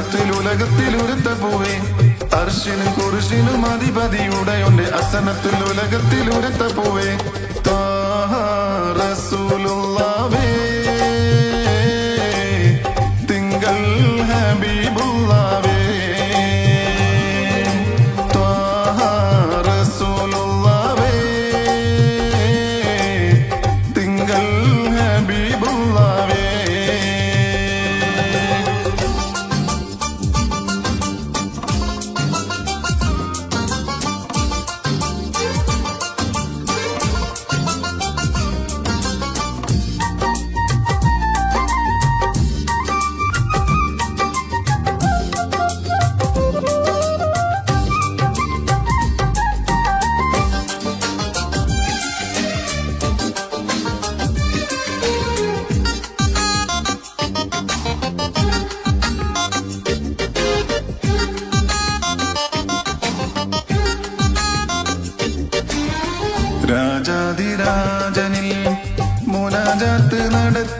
അസനത്തിൽ ഉലകത്തിൽ ഉരത്ത പോവേ. കുറിശിനും കുരിശിനും ഉണ്ട് അസനത്തിൽ ഉലകത്തിൽ ഉരുത്ത പോവേ. Thaha രാജാതിരാജനിൽ മുനാജാത്ത് നടത്തിയോര്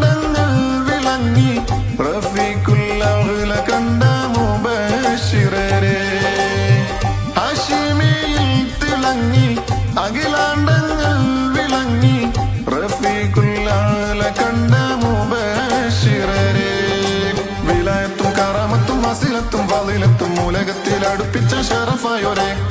shut up for your day.